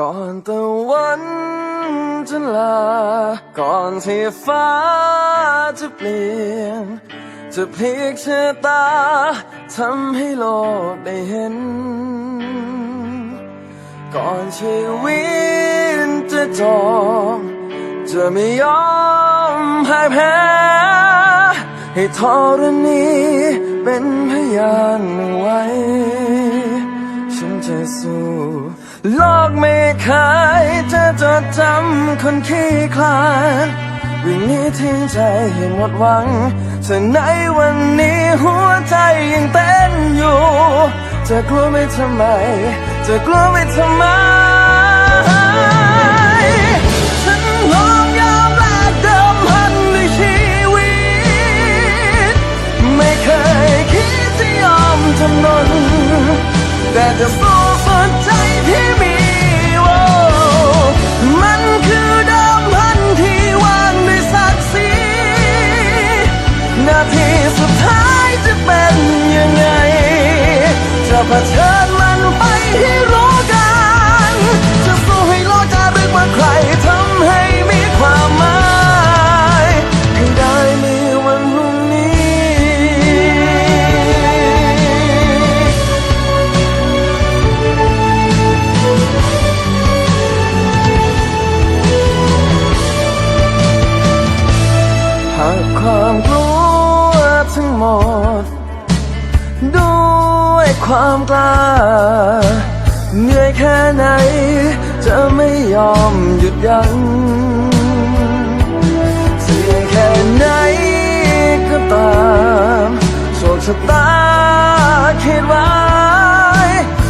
ก่อนตะวันจะลา ก่อนที่ฟ้าจะเปลี่ยน จะพลิกชะตาทำให้โลกได้เห็น ก่อนชีวิตจะจบจะไม่ยอมพ่ายแพ้ให้ธรณีเป็นพยานไว้ ฉันจะสู้ โลกไม่เคยจะจดจำคนขี้คลาดวิ่งนี้ทิ้งใจให้หมดหวังแต่ในวันนี้หัวใจยังเต้นอยู่ จะกลัวไม่ทำไม จะกลัวไม่ทำไมฉันพร้อมยอมแลกเดิมพันในชีวิตไม่เคยคิดจะยอมจำนนแต่จะสู้ ทีสุดท้ายจะเป็นยังไง จะเผชิญมันไปให้รู้กัน จะสู้ให้โลกจะรึกว่าใครทำให้มีความหมายให้ได้มีวันพรุ่งนี้ หากความ หมด ด้วยความกล้า เหนื่อยแค่ไหน จะไม่ยอมหยุดยัง้งเสี่ยงแค่ไหนก็ตามโชคชะตาคิดไว้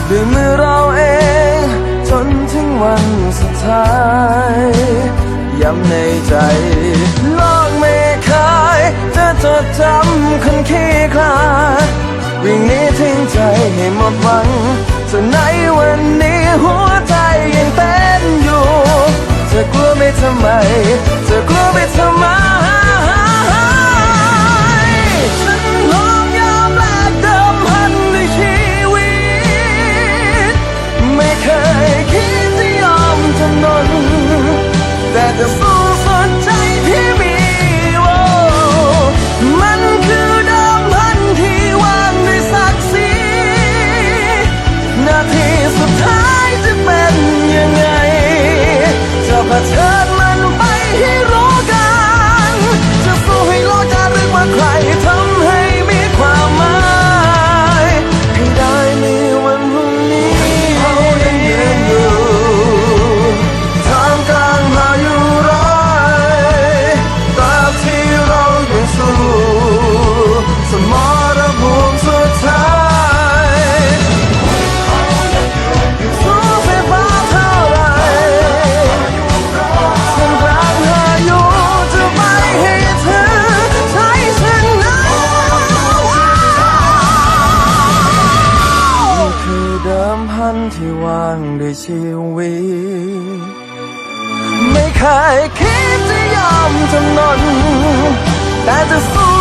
ด้วยมือเราเอง จนถึงวันสุดท้ายย้ำในใจ โลกไม่เคยจะจดจำ คนขี้คลาดวิ่งหนี้ทิ้งใจให้หมดหวังจนในวันนี้หัวใจยังเต้นอยู่จะกลัวไม่ทำไมจะกลัวไม่ทำไมฉันพร้อมยอมแลกเดิมพันในชีวิต ไม่เคยคิดจะยอมจำนนแต่จะ ชีวิต ไม่เคยคิดจะยอมจำนนแต่จะสู้